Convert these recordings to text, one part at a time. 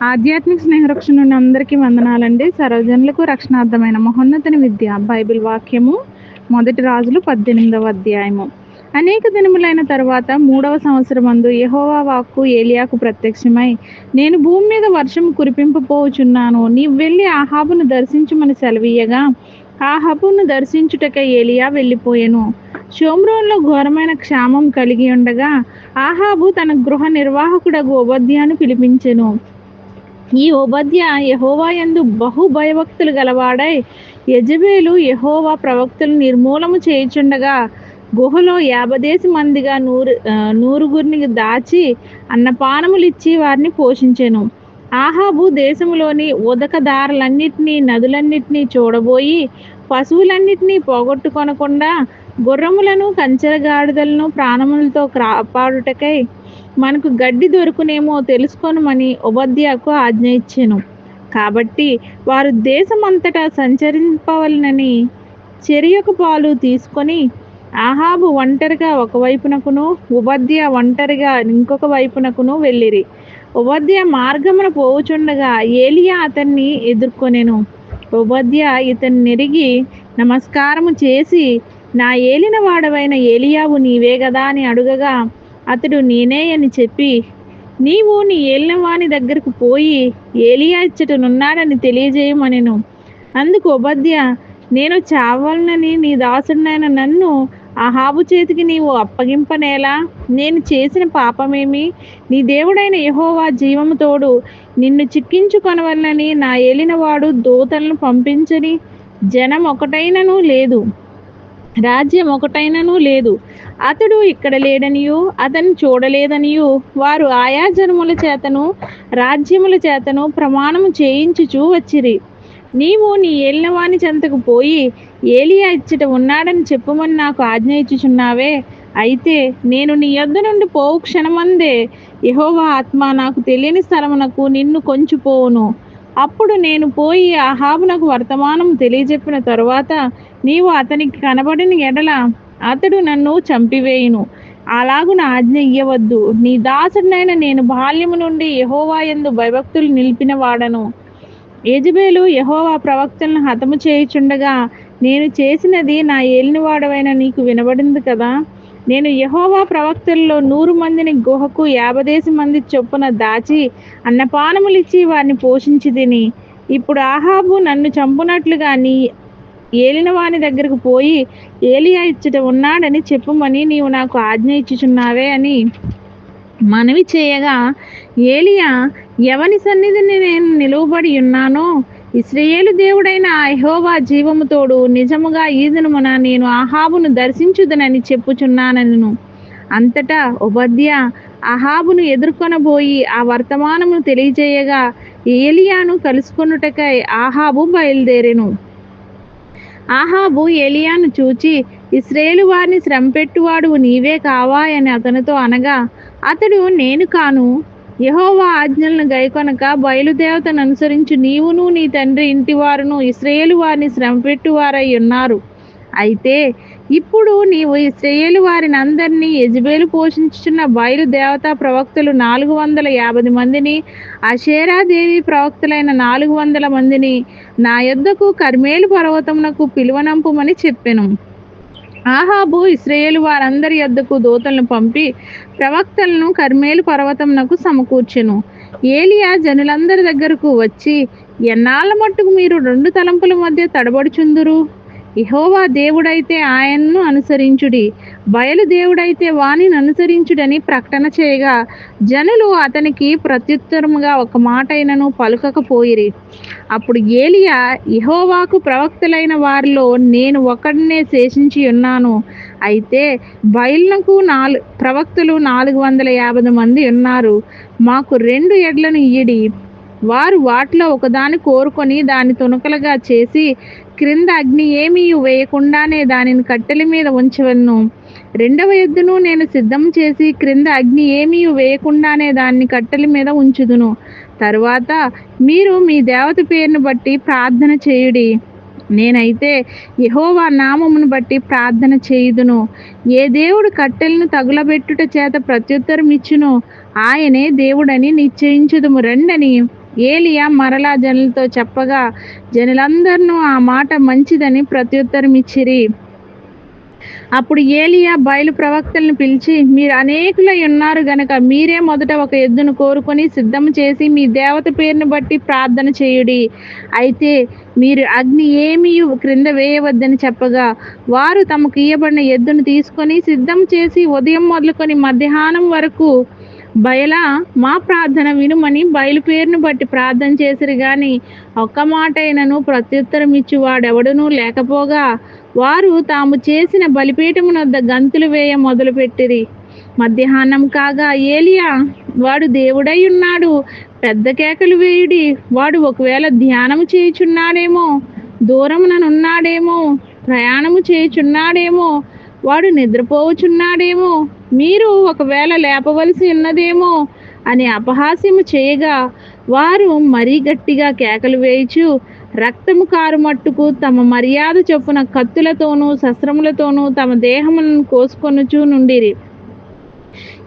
ఆధ్యాత్మిక స్నేహరక్షణ ఉన్న అందరికీ వందనాలండి. సర్వజనులకు రక్షణార్థమైన మహోన్నతని విద్య. బైబిల్ వాక్యము మొదటి రాజులు పద్దెనిమిదవ అధ్యాయము. అనేక దినములైన తర్వాత మూడవ సంవత్సరం అందు యహోవా వాక్కు ఏలియాకు ప్రత్యక్షమై నేను భూమి మీద వర్షం కురిపింపపోవచున్నాను నీవు వెళ్ళి ఆహాబును దర్శించమని సెలవీయగా ఆహాబును దర్శించుటక ఏలియా వెళ్ళిపోయెను. షోమ్రోన్లో ఘోరమైన క్షామం కలిగి ఉండగా ఆహాబు తన గృహ నిర్వాహకుడగు గోబద్యాను పిలిపించెను. ఈ ఉపధ్య యహోవా యందు బహు భయభక్తులు గలవాడై యజబేలు యహోవా ప్రవక్తులు నిర్మూలము చేయుచుండగా గుహలో యాభదేసి మందిగా నూరు నూరుగురిని దాచి అన్నపానములిచ్చి వారిని పోషించెను. ఆహాబు దేశంలోని ఉదకదారులన్నిటినీ నదులన్నిటినీ చూడబోయి పశువులన్నిటినీ పోగొట్టుకొనకుండా గుర్రములను కంచెరగాడిదలను ప్రాణములతో కాపాడుటకై మనకు గడ్డి దొరుకునేమో తెలుసుకొనమని ఉపధ్యాకు ఆజ్ఞ ఇచ్చాను. కాబట్టి వారు దేశమంతటా సంచరింపవలనని చెరియకు పాలు తీసుకొని ఆహాబు ఒంటరిగా ఒక వైపునకును ఒంటరిగా ఇంకొక వైపునకును వెళ్ళిరి. ఉపాధ్య మార్గమున పోవుచుండగా ఏలియా అతన్ని ఎదుర్కొనెను. ఉపాధ్య ఇతన్ని నెరిగి నమస్కారము చేసి నా ఏలిన వాడవైన ఏలియావు నీవే కదా అని అడుగగా అతడు నేనే అని చెప్పి నీవు నీ ఏలిన దగ్గరకు పోయి ఏలియా ఇచ్చటనున్నాడని తెలియజేయమనెను. అందుకు ఉపాధ్య నేను చావాలనని నీ దాసుడినైన నన్ను అహాబు చేతికి నీవు అప్పగింపనేలా? నేను చేసిన పాపమేమి? నీ దేవుడైన యహోవా జీవము తోడు నిన్ను చిక్కించుకొనవలనని నా ఏలినవాడు దూతలను పంపించని జనం ఒకటైనను లేదు. రాజ్యం ఒకటైనను లేదు. అతడు ఇక్కడ లేడనియు అతను చూడలేదనియు. వారు ఆయా జనముల చేతను రాజ్యముల చేతను ప్రమాణము చేయించుచూ వచ్చిరి. నీవు నీ ఏలినవాని చెంతకు పోయి ఏలియా ఇచ్చట ఉన్నాడని చెప్పుమని నాకు ఆజ్ఞ ఇచ్చుచున్నావే. అయితే నేను నీ యొద్ద నుండి పోవు క్షణమందే యహోవా ఆత్మ నాకు తెలియని స్థలమునకు నిన్ను కొంచుపోవును. అప్పుడు నేను పోయి ఆహాబునకు వర్తమానం తెలియజెప్పిన తరువాత నీవు అతనికి కనబడిన ఎడల అతడు నన్ను చంపివేయును. అలాగున ఆజ్ఞ ఇయ్యవద్దు. నీ దాసుడినైన నేను బాల్యము నుండి యహోవా ఎందు భయభక్తులు నిలిపిన వాడను యజబేలు యహోవా ప్రవక్తలను హతము చేయుచుండగా నేను చేసినది నా ఏలినవాడవైన నీకు వినబడింది కదా? నేను యహోవా ప్రవక్తల్లో నూరు మందిని గుహకు యాభదేసి మంది చొప్పున దాచి అన్నపానములిచ్చి వారిని పోషించి తిని ఇప్పుడు ఆహాబు నన్ను చంపునట్లుగా నీ ఏలిన వాని దగ్గరకు పోయి ఏలియా ఇచ్చట ఉన్నాడని చెప్పుమని నీవు నాకు ఆజ్ఞ ఇచ్చుచున్నావే అని మనవి చేయగా ఏలియా ఎవని సన్నిధిని నేను నిలువబడి ఉన్నానో ఇస్రయేలు దేవుడైన యెహోవా జీవము తోడు నిజముగా ఈ దినమున నేను ఆహాబును దర్శించుదనని చెప్పుచున్నానను. అంతటా ఉపాధ్య అహాబును ఎదుర్కొనబోయి ఆ వర్తమానమును తెలియజేయగా ఏలియాను కలుసుకొనుటకై ఆహాబు బయలుదేరెను. ఆహాబు ఏలియాను చూచి ఇస్రేలు వారిని శ్రమపెట్టువాడు నీవే కావా అని అతనితో అనగా అతడు నేను కాను యహోవా ఆజ్ఞలను గైకొనక బయలుదేవతను అనుసరించి నీవును నీ తండ్రి ఇంటి వారును ఇస్రాయేలు వారిని శ్రమపెట్టువారై ఉన్నారు. అయితే ఇప్పుడు నీవు ఇస్రాయేలు వారిని అందరినీ యజ్బేలు పోషించుచున్న బయలుదేవతా ప్రవక్తలు నాలుగు వందల యాభై మందిని అషేరాదేవి ప్రవక్తలైన నాలుగు వందల మందిని నా యొద్దకు కర్మేలు పర్వతమునకు పిలువనంపుమని చెప్పెను. ఆహాబు ఇస్రాయేలు వారందరి యొద్దకు దూతలను పంపి ప్రవక్తలను కర్మేలు పర్వతంనకు సమకూర్చెను. ఏలియా జనులందరి దగ్గరకు వచ్చి ఎన్నాళ్ళ మట్టుకు మీరు రెండు తలంపుల మధ్య తడబడుచుందురు? ఇహోవా దేవుడైతే ఆయన్ను అనుసరించుడి. బయలు దేవుడైతే వానిని అనుసరించుడని ప్రకటన చేయగా జనులు అతనికి ప్రత్యుత్తరముగా ఒక మాటైనను పలుకకపోయిరి. అప్పుడు ఏలియా ఇహోవాకు ప్రవక్తలైన వారిలో నేను ఒకడినే శేషించి ఉన్నాను. అయితే బయలునకు నాలుగు ప్రవక్తలు నాలుగు వందల యాభై మంది ఉన్నారు. మాకు రెండు ఎడ్లను ఇయ్యడి. వారు వాటిలో ఒకదాన్ని కోరుకొని దాని తునకలుగా చేసి క్రింద అగ్ని ఏమీ వేయకుండానే దానిని కట్టెల మీద ఉంచవలను రెండవ ఎద్దును నేను సిద్ధం చేసి క్రింద అగ్ని ఏమీ వేయకుండానే దాన్ని కట్టెల మీద ఉంచుదును. తరువాత మీరు మీ దేవత పేరును బట్టి ప్రార్థన చేయుడి. నేనైతే యహోవా నామమును బట్టి ప్రార్థన చేయుదును. ఏ దేవుడు కట్టెలను తగులబెట్టుట చేత ప్రత్యుత్తరం ఇచ్చును ఆయనే దేవుడని నిశ్చయించుదుము రెండని. ఏలియా మరలా జనులతో చెప్పగా జనులందరినూ ఆ మాట మంచిదని ప్రత్యుత్తరం ఇచ్చిరి అప్పుడు ఏలియా బయలు ప్రవక్తలను పిలిచి మీరు అనేకులై ఉన్నారు గనక మీరే మొదట ఒక ఎద్దును కోరుకొని సిద్ధం చేసి మీ దేవత పేరును బట్టి ప్రార్థన చేయుడి. అయితే మీరు అగ్ని ఏమీ క్రింద వేయవద్దని చెప్పగా వారు తమకు ఇయ్యబడిన ఎద్దును తీసుకొని సిద్ధం చేసి ఉదయం మొదలుకొని మధ్యాహ్నం వరకు బయలా మా ప్రార్థన వినుమని బయలు పేరును బట్టి ప్రార్థన చేసిరు గాని ఒక్క మాట అయినను ప్రత్యుత్తరం ఇచ్చి వాడెవడునూ లేకపోగా వారు తాము చేసిన బలిపీఠమునొద్ద గంతులు వేయ మొదలుపెట్టిరి. మధ్యాహ్నం కాగా ఏలియా వాడు దేవుడై ఉన్నాడు పెద్ద కేకలు వేయుడి వాడు ఒకవేళ ధ్యానము చేయుచున్నాడేమో దూరముననున్నాడేమో ప్రయాణము చేయుచున్నాడేమో వాడు నిద్రపోవచున్నాడేమో మీరు ఒకవేళ లేపవలసి ఉన్నదేమో అని అపహాస్యము చేయగా వారు మరీ గట్టిగా కేకలు వేయిచు రక్తము కారుమట్టుకు తమ మర్యాద చొప్పున కత్తులతోనూ శస్త్రములతోనూ తమ దేహములను కోసుకొనుచూ నుండిరి.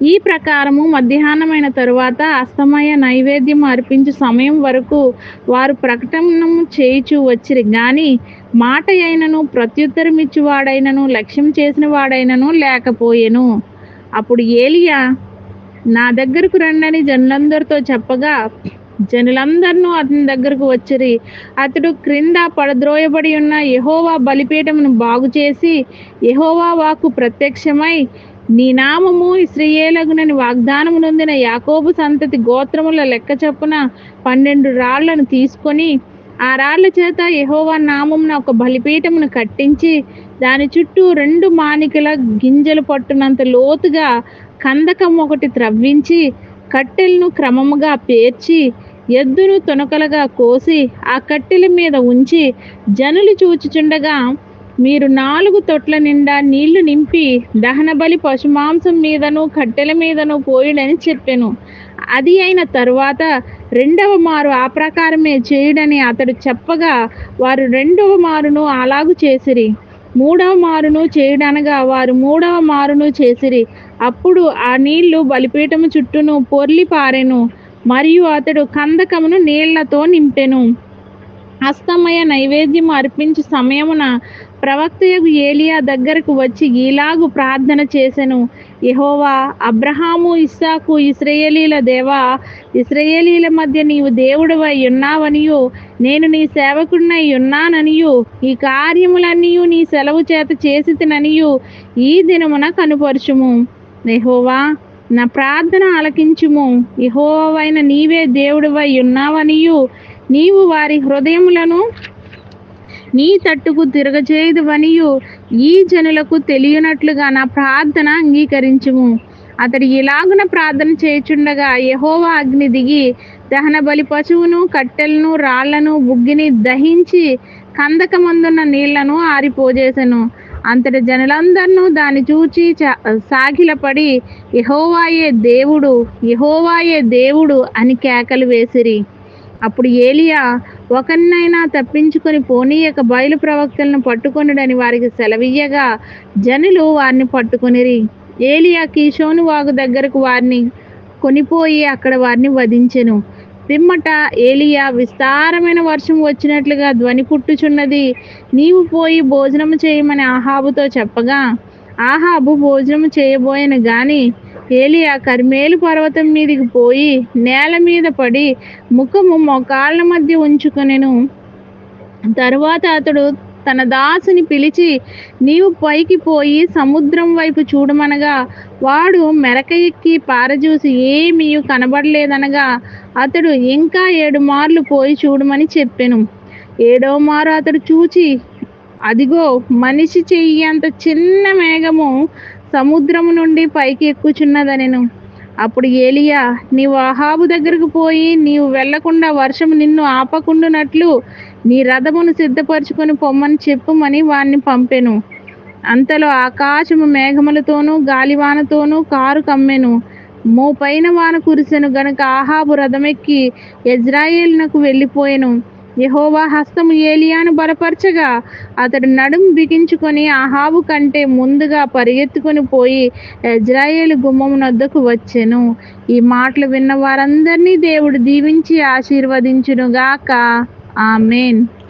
ఈ ప్రకారము మధ్యాహ్నమైన తరువాత అస్తమయ నైవేద్యం అర్పించు సమయం వరకు వారు ప్రకటనము చేయుచు వచ్చిరి. గాని మాట అయినను ప్రత్యుత్తరమిచ్చు వాడైనను లక్ష్యం చేసిన వాడైనను లేకపోయెను. అప్పుడు ఏలియా నా దగ్గరకు రండని జనులందరితో చెప్పగా జనులందరినూ అతని దగ్గరకు వచ్చిరి. అతడు క్రింద పడద్రోయబడి ఉన్న యహోవా బలిపీఠమును బాగు చేసి యహోవా వాకు ప్రత్యక్షమై నీ నామము ఇస్రయేలగునని వాగ్దానము నొందిన యాకోబు సంతతి గోత్రముల లెక్క చొప్పున పన్నెండు రాళ్ళను తీసుకొని ఆ రాళ్ళ చేత యహోవా నామమున ఒక బలిపీఠమును కట్టించి దాని చుట్టూ రెండు మానికల గింజలు పట్టునంత లోతుగా కందకం ఒకటి త్రవ్వించి కట్టెలను క్రమముగా పేర్చి ఎద్దును తొనకలుగా కోసి ఆ కట్టెల మీద ఉంచి జనులు చూచుచుండగా మీరు నాలుగు తొట్ల నిండా నీళ్ళు నింపి దహనబలి పశుమాంసం మీదను కట్టెల మీదను పోయుడని చెప్పాను. అది అయిన తరువాత రెండవ మారు ఆ ప్రకారమే చేయుడని అతడు చెప్పగా వారు రెండవ మారును అలాగు చేసిరి. మూడవ మారును చేయడనగా వారు మూడవ మారును చేసిరి. అప్పుడు ఆ నీళ్ళు బలిపీఠము చుట్టూను పొర్లి పారెను మరియు అతడు కందకమును నీళ్ళతో నింపెను. అస్తమయ నైవేద్యం అర్పించు సమయమున ప్రవక్తయగు ఏలియా దగ్గరకు వచ్చి ఇలాగు ప్రార్థన చేసెను. యహోవా అబ్రహాము ఇస్సాకు ఇస్రయేలీల దేవా ఇస్రయేలీల మధ్య నీవు దేవుడవై ఉన్నావనియు నేను నీ సేవకుడినై ఉన్నాననియు ఈ కార్యములన్నీ నీ సెలవు చేత చేసి తిననియు ఈ దినమున కనుపరుచుము. యహోవా నా ప్రార్థన ఆలకించుము. యహోవైన నీవే దేవుడివై ఉన్నావనియు నీవు వారి హృదయములను నీ తట్టుకు తిరగచేయుదువనియు ఈ జనులకు తెలియనట్లుగా నా ప్రార్థన అంగీకరించుము. అతడు ఇలాగున ప్రార్థన చేయుచుండగా యహోవా అగ్ని దిగి దహన బలి పశువును కట్టెలను రాళ్ళను బుగ్గిని దహించి కందకమందున్న నీళ్ళను ఆరిపోజేసెను. అంతటి జనులందరినూ దాన్ని చూచి సాగిలపడి యహోవాయే దేవుడు యహోవాయే దేవుడు అని కేకలు వేసిరి. అప్పుడు ఏలియా ఒకరినైనా తప్పించుకొని పోనీయక బయలు ప్రవక్తలను పట్టుకొనుడని వారికి సెలవియ్యగా జనులు వారిని పట్టుకొనిరి. ఏలియా కీషోను వాగు దగ్గరకు వారిని కొనిపోయి అక్కడ వారిని వధించెను. పిమ్మట ఏలియా విస్తారమైన వర్షం వచ్చినట్లుగా ధ్వని పుట్టుచున్నది. నీవు పోయి భోజనము చేయమని ఆహాబుతో చెప్పగా ఆహాబు భోజనము చేయబోయను గాని ఏలియా కర్మేలు పర్వతం మీదికి పోయి నేల మీద పడి ముఖము మోకాళ్ళ మధ్య ఉంచుకొనెను. తరువాత అతడు తన దాసుని పిలిచి నీవు పైకి పోయి సముద్రం వైపు చూడమనగా వాడు మెరక ఎక్కి పారజూసి ఏమీ కనబడలేదనగా అతడు ఇంకా ఏడు మార్లు పోయి చూడమని చెప్పెను. ఏడో మారు అతడు చూచి అదిగో మనిషి చెయ్యి అంత చిన్న మేఘము సముద్రము నుండి పైకి ఎక్కుచున్నదనెను అప్పుడు ఏలియా నీవు అహాబు దగ్గరకు పోయి నీవు వెళ్ళకుండా వర్షం నిన్ను ఆపకుండునట్లు నీ రథమును సిద్ధపరచుకొని పొమ్మని చెప్పుమని వాణ్ణి పంపెను. అంతలో ఆకాశము మేఘములతోనూ గాలివానతోనూ కారు కమ్మెను. మోపైన వాన కురిసెను గనక ఆహాబు రథమెక్కి ఇజ్రాయేల్నకు వెళ్ళిపోయెను. యహోవా హస్తము ఏలియాను బలపరచగా అతడు నడుము బిగించుకొని ఆహాబు కంటే ముందుగా పరిగెత్తుకొని పోయి ఇజ్రాయేలు గుమ్మమునొద్దకు వచ్చెను. ఈ మాటలు విన్న వారందరినీ దేవుడు దీవించి ఆశీర్వదించునుగాక. ఆమెన్.